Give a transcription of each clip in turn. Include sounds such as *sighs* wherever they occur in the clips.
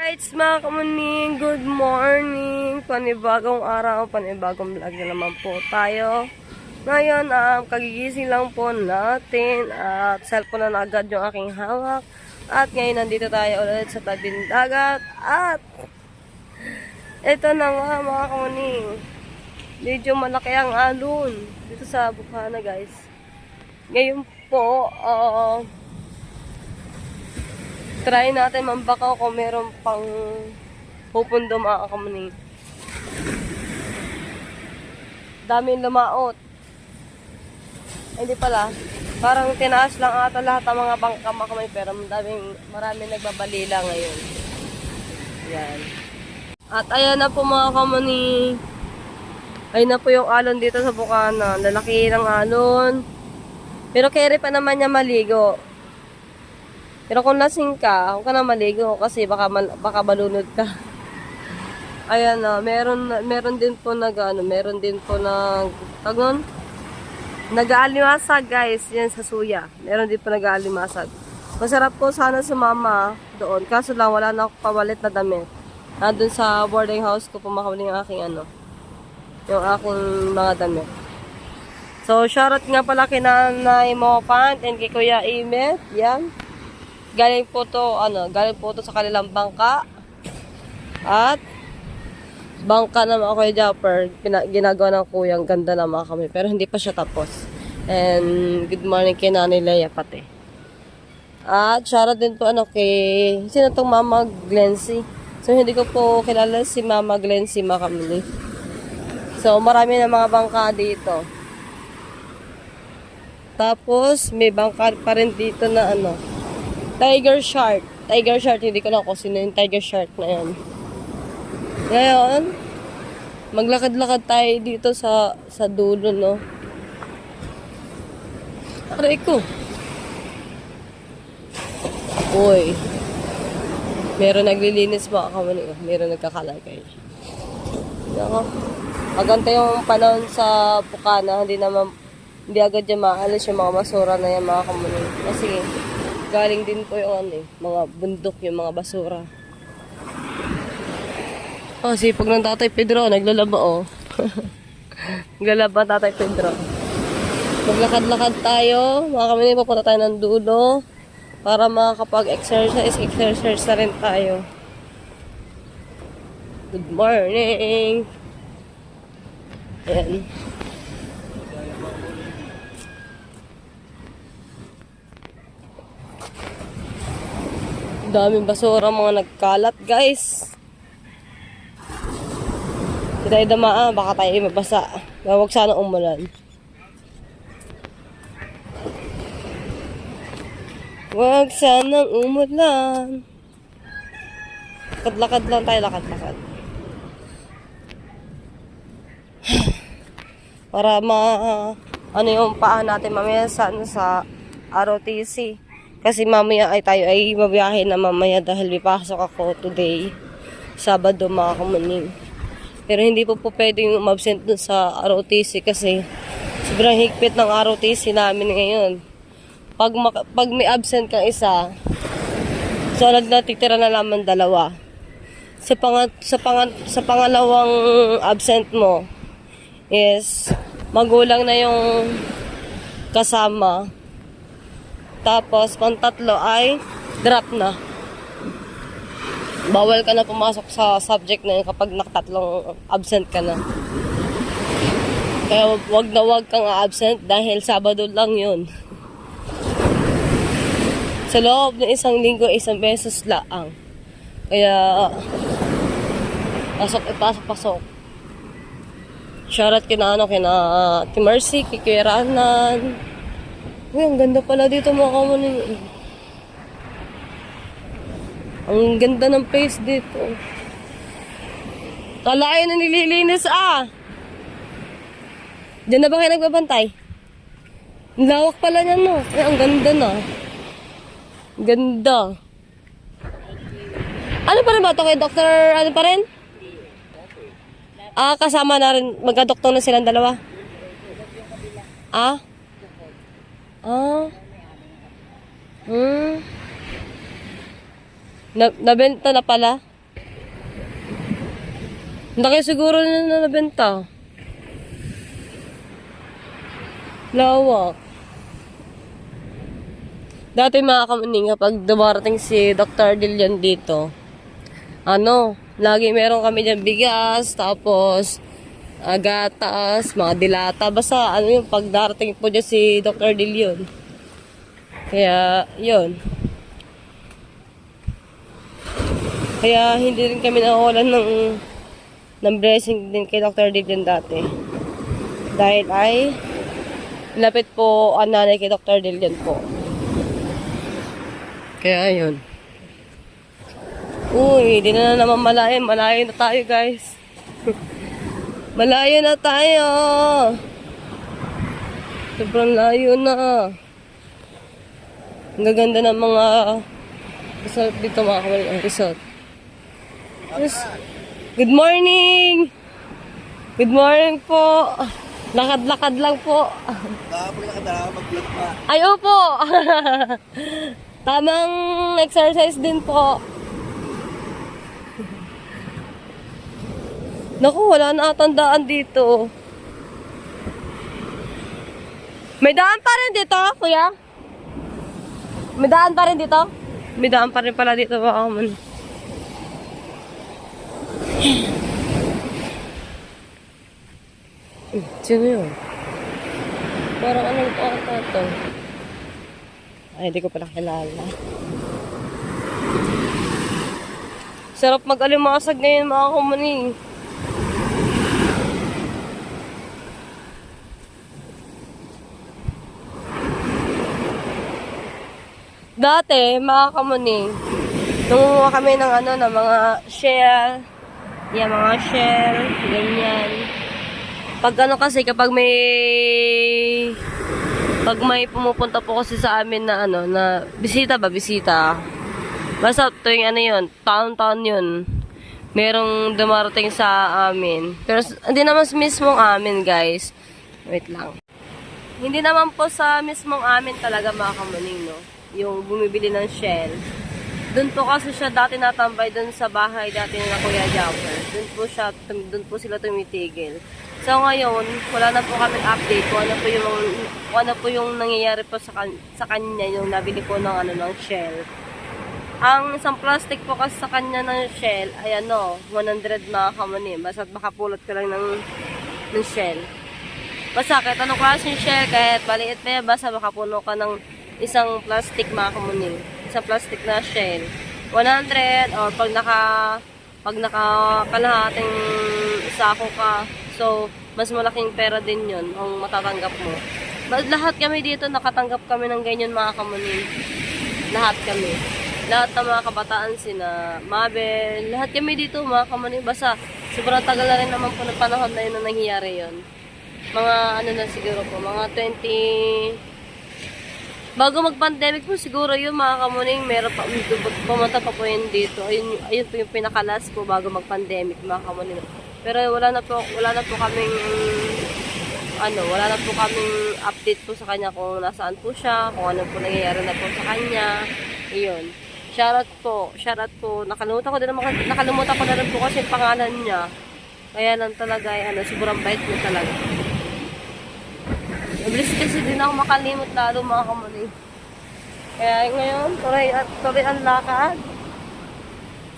Alright, mga kamuning, good morning. Panibagong araw, panibagong vlog na naman po tayo. Ngayon, um, kagigising lang po natin at cellphone na agad yung aking hawak. At ngayon, nandito tayo ulit sa tabing dagat. At ito na nga mga kamuning. Medyo malaki ang alon dito sa Bukana guys. Ngayon po, uh, try natin mambakaw kung meron pang pupundo mga kamuning. Daming lumaot. Hindi pala. Parang tinaas lang ata lahat ng mga bangka mga kamay pero daming, maraming nagbabalila ngayon. Yan. At ayan na po mga kamuning. Ayun na po yung alon dito sa Bukana. Lalaki ng alon. Pero kere pa naman niya maligo. Pero kung lasing ka, huwag ka na maligo kasi baka, mal, baka malunod ka. Ayan na, meron, meron din po nag, ano, meron din po nag, tagon, nag-aalimasag guys, yan sa suya. Meron din po nag-aalimasag. Masarap po sana sumama doon, kaso lang wala na ako pawalit na damit. Nandun sa boarding house ko pumakawali yung aking ano, yung aking mga damit. So, shoutout nga pala kay Nanay Mopant and kay Kuya Imet. Yan. Galing po to, ano, galing po to sa kanilang bangka. At, bangka naman ako kay Japper. Ginagawa ng kuyang ganda naman kami. Pero hindi pa siya tapos. And, good morning kay Nanay Leia pati. At, shoutout din po ano kay, sino tong Mama Glency? So, hindi ko po kilala si Mama Glency Makamili. So, marami na mga bangka dito. Tapos, may bangka pa rin dito na ano, Tiger Shark. Tiger Shark, hindi ko lang kung sino yung Tiger Shark na yan. Ngayon, maglakad-lakad tayo dito sa sa dulo, no? Aray ko. Uy. Meron naglilinis mga kamani. Meron nagkakalagay. Nako. Maganda yung panahon sa Bukana. Hindi naman, hindi agad yung maalis yung mga basura na yan mga kamani. Kasi, galing din po yung ano eh, mga bundok yung mga basura. Oh, sipag ng tatay Pedro, naglalaba oh. *laughs* naglalaba tatay Pedro. Maglakad-lakad tayo, mga kami papunta tayo ng dulo para makakapag-exercise, exercise na rin tayo. Good morning! Ayan. Daming basura mga nagkalat, guys. Hindi tayo damaan, baka tayo mabasa. Huwag sana umulan. Huwag sanang umulan. Lakad-lakad lang tayo, lakad-lakad. *sighs* Para ma... ano yung paa natin mamaya sa, ano, sa ROTC. Kasi mamaya ay tayo ay mabiyahe na mamaya dahil may ako today. Sabado mga kamuning. Pero hindi po po pwedeng umabsent dun sa ROTC kasi sobrang higpit ng ROTC namin ngayon. Pag, pag may absent kang isa, so natitira na naman dalawa. Sa, pang- sa, pang- sa pangalawang absent mo is magulang na yung kasama. Tapos, pang tatlo ay drop na. Bawal ka na pumasok sa subject na yun kapag nakatatlong absent ka na. Kaya wag na wag kang absent dahil Sabado lang yun. Sa loob ng isang linggo, isang beses laang. Kaya, pasok, eh, pasok. Shoutout kina ano, kina uh, Ate Mercy, kay Kuya Ranan. Uy, ang ganda pala dito mga kamunin. Ang ganda ng place dito. Kalain na nililinis ah. Diyan na ba kayo nagbabantay? Lawak pala niyan no. Ay, ang ganda na. Ganda. Ano pa rin ba ito kay Dr. Ano pa rin? Ah, kasama na rin. Magka-doktor na silang dalawa. Ah? Ah. Hmm. Na, nabenta na pala? Laki siguro na na nabenta. Lawak. Dati mga kamaning, kapag dumarating si Dr. Dilian dito, ano, lagi meron kami dyan bigas, tapos ah, gatas, mga dilata. Basta ano yung pag darating po dyan si Dr. Dilion. Kaya, yun. Kaya hindi rin kami nawawalan ng ng blessing din kay Dr. Dilion dati. Dahil ay lapit po ang nanay kay Dr. Dilion po. Kaya yun. Uy, di na naman malayo. Malayo na tayo, guys. *laughs* malayo na tayo. Sobrang layo na. Ang gaganda ng mga resort dito, mga kamali. Ang resort. Yes. Good morning! Good morning po. Lakad-lakad lang po. Nakapag nakadala mag-vlog pa. Ay, opo. *laughs* Tamang exercise din po. Naku, wala na atandaan dito. May daan pa rin dito, kuya? May daan pa rin dito? May daan pa rin pala dito, baka man. Eh, *sighs* Sino yun? Parang anong ata to? Ay, hindi ko pala kilala. Sarap mag-alimasag ngayon mga kumuning. Dati, mga kamuning, nunguha kami ng ano, ng mga shell, yan, mga shell, ganyan. Pag ano kasi, kapag may pag may pumupunta po kasi sa amin na ano, na bisita ba, bisita. Basta tuwing ano yun, taon-taon yun. Merong dumarating sa amin. Pero hindi naman sa mismong amin, guys. Wait lang. Hindi naman po sa mismong amin talaga mga kamuning, no? Yung bumibili ng shell. Doon po kasi siya dati natambay doon sa bahay dati na Kuya Jumper. Doon po siya, doon po sila tumitigil. So ngayon, wala na po kami update kung ano po yung kung ano po yung nangyayari po sa, kan- sa kanya yung nabili po ng ano ng shell. Ang isang plastic po kasi sa kanya ng shell ay ano, 100 mga kamani. Basta makapulot ka lang ng, ng shell. Basta kahit anong klase yung shell, kahit maliit pa yan, basta makapuno ka ng isang plastic mga kamuning. Isang plastic na shell. 100 or pag naka pag nakakalahating sako ka, so mas malaking pera din yun ang matatanggap mo. But lahat kami dito nakatanggap kami ng ganyan mga kamuning. Lahat kami. Lahat ng mga kabataan, sina Mabel, lahat kami dito mga kamuning. Basta sobrang tagal na rin naman po ng panahon na yun na nangyayari yun mga ano na siguro po, mga 20 Bago mag-pandemic po siguro yun mga kamuning, meron pa pumunta pa po yun dito. Ayun, ayun po yung pinakalas po bago mag-pandemic mga kamuning. Pero wala na po, wala na po kaming ano, wala na po kaming update po sa kanya kung nasaan po siya, kung ano po nangyayari na po sa kanya. Iyon. Shoutout po, shoutout po. Nakalimutan ko din naman, nakalimutan ko na rin po kasi pangalan niya. Kaya lang talaga, ay, ano, sobrang bait niya talaga. Mabilis kasi din ako makalimot lalo mga kamali. Kaya ngayon, tuloy, at tuloy ang lakad.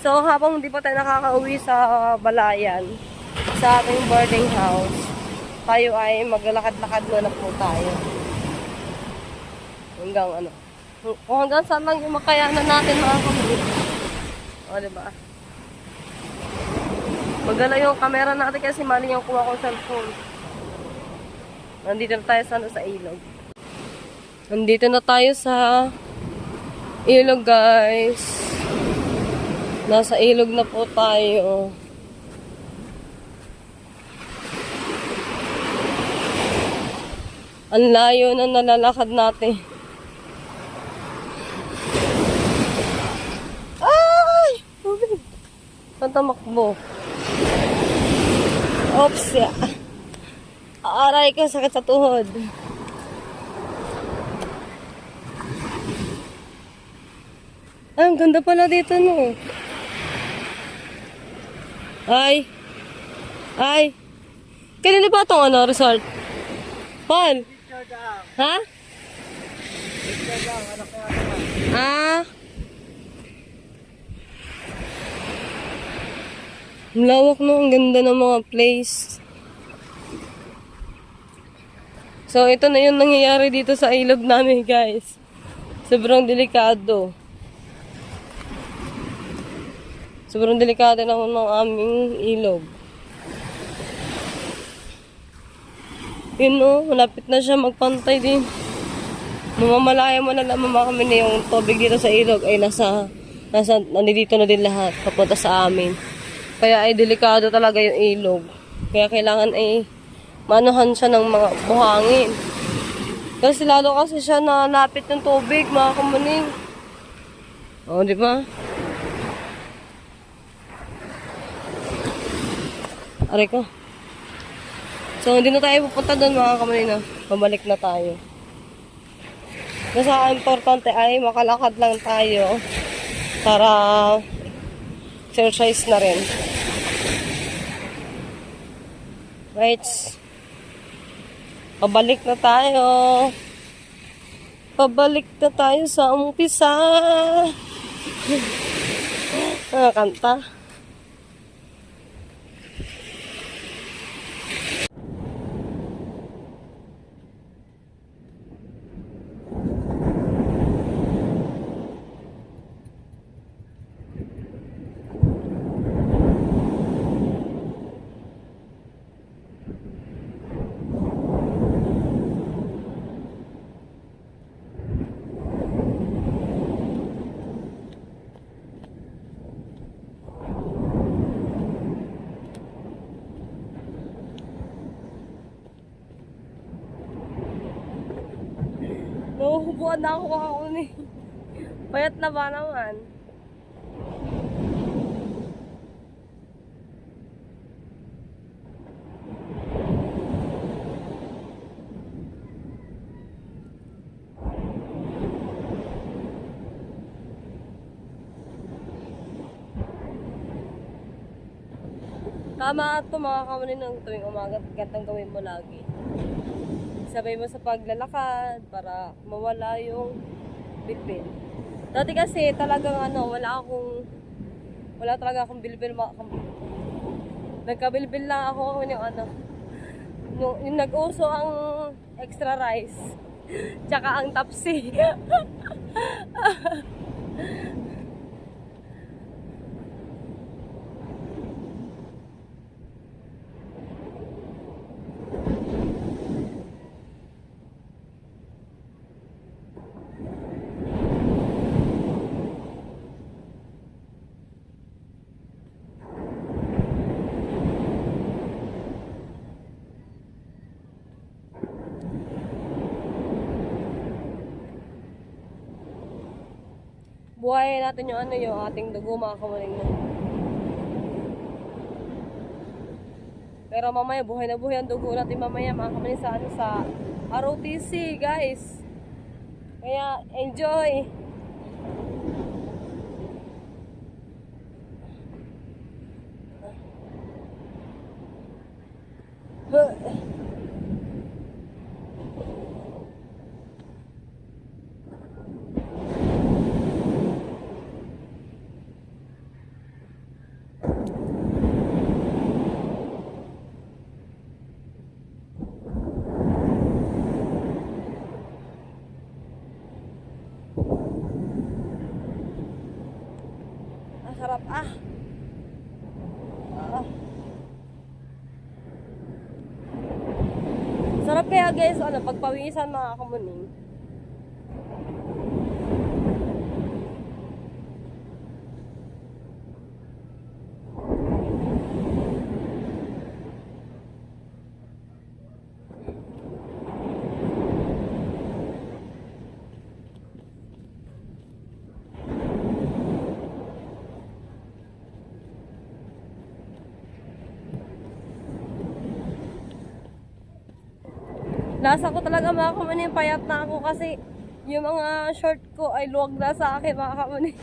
So habang hindi pa tayo nakakauwi sa Balayan, sa ating boarding house, tayo ay maglalakad-lakad muna po tayo. Hanggang ano. Kung hanggang saan lang yung makayanan natin mga kamali. O, diba? Magala yung camera natin kasi mali yung kuha kong cellphone. Nandito na tayo sa, ano, sa ilog. Nandito na tayo sa ilog, guys. Nasa ilog na po tayo. Ang layo na nalalakad natin. Ay! Saan tamakbo? Oops, ya. Aray ka, sakit sa tuhod. Ah, ang ganda pala dito, no. Ay, Ay. Kanina ba itong ano, resort? Paul? Ha? Ah. Lawak no, ang ganda ng mga place. So, ito na yung nangyayari dito sa ilog namin, guys. Sobrang delikado. Sobrang delikado na ng aming ilog. Yun no, malapit na siya magpantay din. Mamamalaya mo na mga kami na yung tubig dito sa ilog ay nasa, nasa, nandito na din lahat, papunta sa amin. Kaya ay delikado talaga yung ilog. Kaya kailangan ay manuhan siya ng mga buhangin. Kasi lalo kasi siya nalapit ng tubig, mga kamuning. O, di ba? Aray ko. So, hindi na tayo pupunta doon mga kamuning na. Pabalik na tayo. Basta importante ay makalakad lang tayo para exercise na rin. Right. Pabalik na tayo. Pabalik na tayo sa umpisa. ah, kanta. Nahuhubuan na ako ako ni. Payat na ba naman? Tama ito mga kamunin ng tuwing umaga at gandang gawin mo lagi. Sabay mo sa paglalakad para mawala yung bilbil. Dati kasi talagang ano, wala akong wala talaga akong bilbil Nagkabilbil lang ako kung yung ano yung, yung nag-uso ang extra rice *laughs* tsaka ang tapsi. *laughs* Buhayin natin yung ano yung ating dugo mga kamaling na. Pero mamaya buhay na buhay ang dugo natin mamaya mga kamaling sa ano sa ROTC guys. Kaya enjoy! Huh. Ang sarap ah. Ah. Sarap kaya guys, ano, pagpawisan mga kamuning. lasa ko talaga mga kamuning. Payat na ako kasi yung mga short ko ay luwag na sa akin mga kamuning.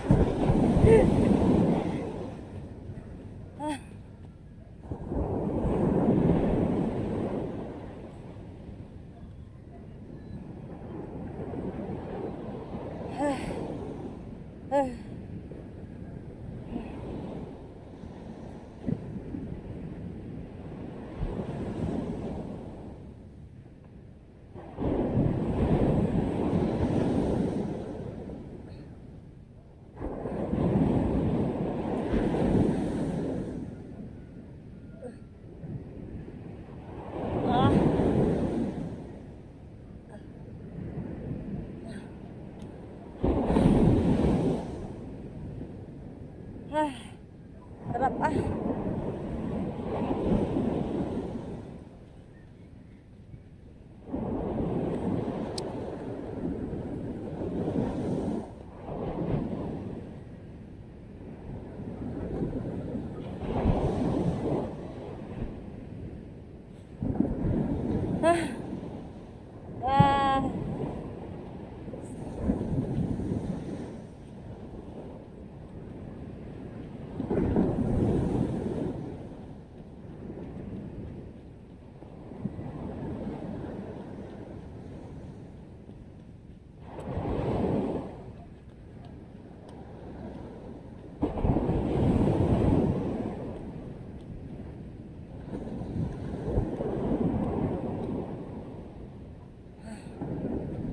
ah. Ah. Ah.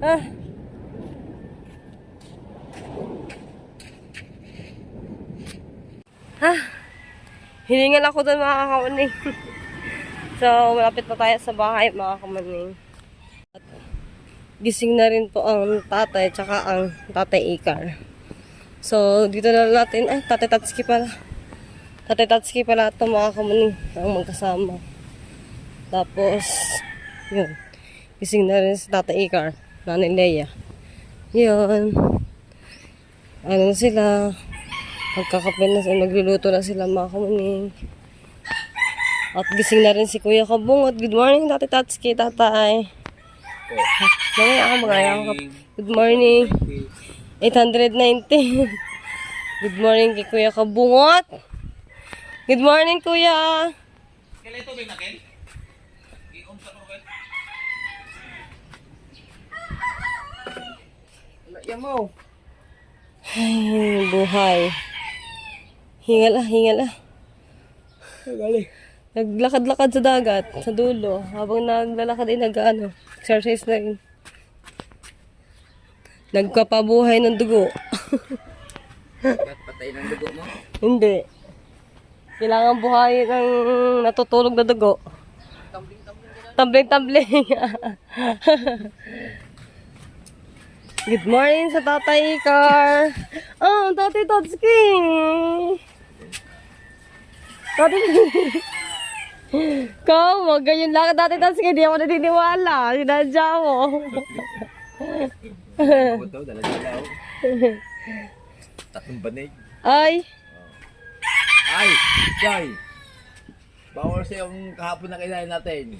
Ah. Ah. Hiningal ako doon mga kamaning. *laughs* so, malapit na tayo sa bahay mga kamaning. At gising na rin po ang tatay tsaka ang tatay Ikar. So, dito na natin. Ay, tatay Tatsuki pala. Tatay Tatsuki pala ito mga kamaning. Ang magkasama. Tapos, yun. Gising na rin si tatay Ikar. Nanay Leia. Yun. Ano na sila. Magkakape na sila. Magluluto na sila mga kamaning. At gising na rin si Kuya Kabungot. Good morning, Tatay Tatsuki, Tatay. Mamaya ako magaya ako. Good morning. 890. *laughs* Good morning kay Kuya Kabungot. Good morning, Kuya. Kailan ito, Bing Nakin? Yan mo. Ay, buhay. Hingal ah, hingal ah. Galing. Naglakad-lakad sa dagat, sa dulo. Habang naglalakad ay nag-ano, exercise na rin. Nagkapabuhay ng dugo. Ba't patay ng dugo mo? Hindi. Kailangan buhayin ng natutulog na dugo. Tumbling-tumbling. *laughs* Good morning sa Tatay Ikar. Oh, Tatay Totski. Tatay Ikaw, wag ganyan lang Tatay Totski. Hindi ako naniniwala. Sinadya mo. Tatlong banig. Ay, Ay, Jai. Bawal sa yung kahapon na kinain natin.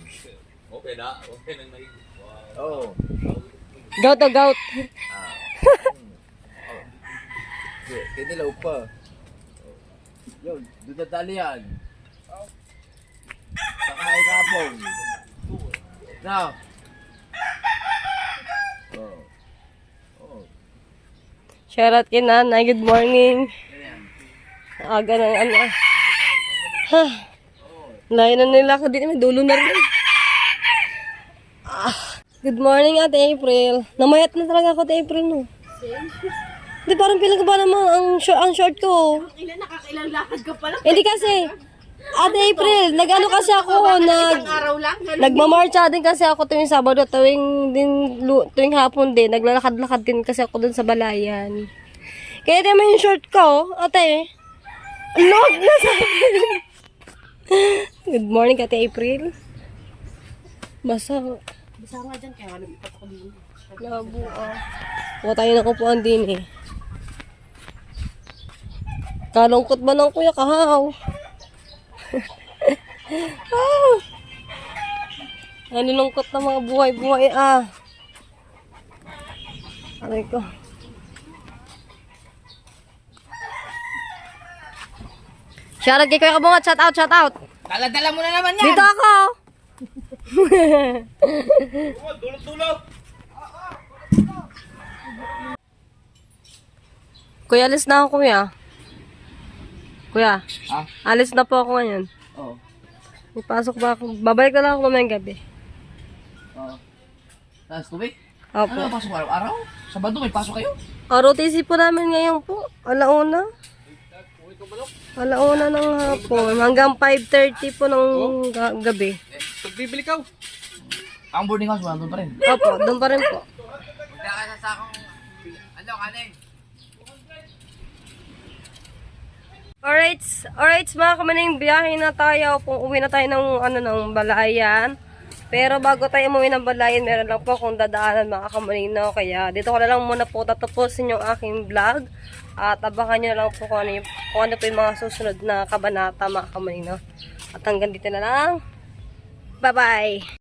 Okay na. Okay nang may... Oo. Gout to gout. Kinilaw pa. Yun, doon na tali yan. Sakahay kapon. Na. Oo. Oo. Shoutout kay nanay. Good morning. Aga ng ano. Ha. Layo na nila ako din. May dulo na rin. Good morning, Ate April. Namayat na talaga ako, Ate April, no? Di parang pilang ba naman ang short, ang short ko? Ilan nakakailang lakad ka pala? Hindi kasi, Ate April, nag-ano kasi ako, nag, nagmamarcha din kasi ako tuwing Sabado, tuwing, din, tuwing hapon din, naglalakad-lakad din kasi ako dun sa balayan. Kaya di yung short ko, ate. Lord na sa Good morning, Ate April. Basa. Bisa nga dyan, kaya lumipat ako din. Labo ah. Huwag tayo na kupuan din eh. Kalungkot ba ng kuya kahaw? *laughs* ah. Ano lungkot na mga buhay-buhay ah. Aray ko. Shoutout kay Kuya Kabungat. Shout out, shout out. Dala-dala mo na naman yan! Dito ako. Dulot-dulot! *laughs* Kuya, alis na ako, kuya. Kuya, Ah? alis na po ako ngayon. Oo. May pasok ba ako? Babalik na lang ako mamayang gabi. Oo. Tapos tubig? Opo. Ano pasok araw-araw? Sabado may pasok kayo? ROTC po namin ngayon po. Alauna. Alauna ng hapon. Hanggang 5.30 po ng ga- gabi. Pagbibili ka. Ang boarding house, wala doon pa rin. Opo, doon pa rin po. Punta ka sa sakong... Ano, kanin? Alright, alright mga kamaning, biyahe na tayo. Kung uwi na tayo ng, ano, ng balayan. Pero bago tayo umuwi ng balayan, meron lang po akong dadaanan mga kamaning, no? Kaya dito ko na lang muna po tatapusin yung aking vlog. At abangan nyo na lang po kung ano, yung, kung ano po yung mga susunod na kabanata mga kamaning, no? At hanggang dito na lang. Bye-bye!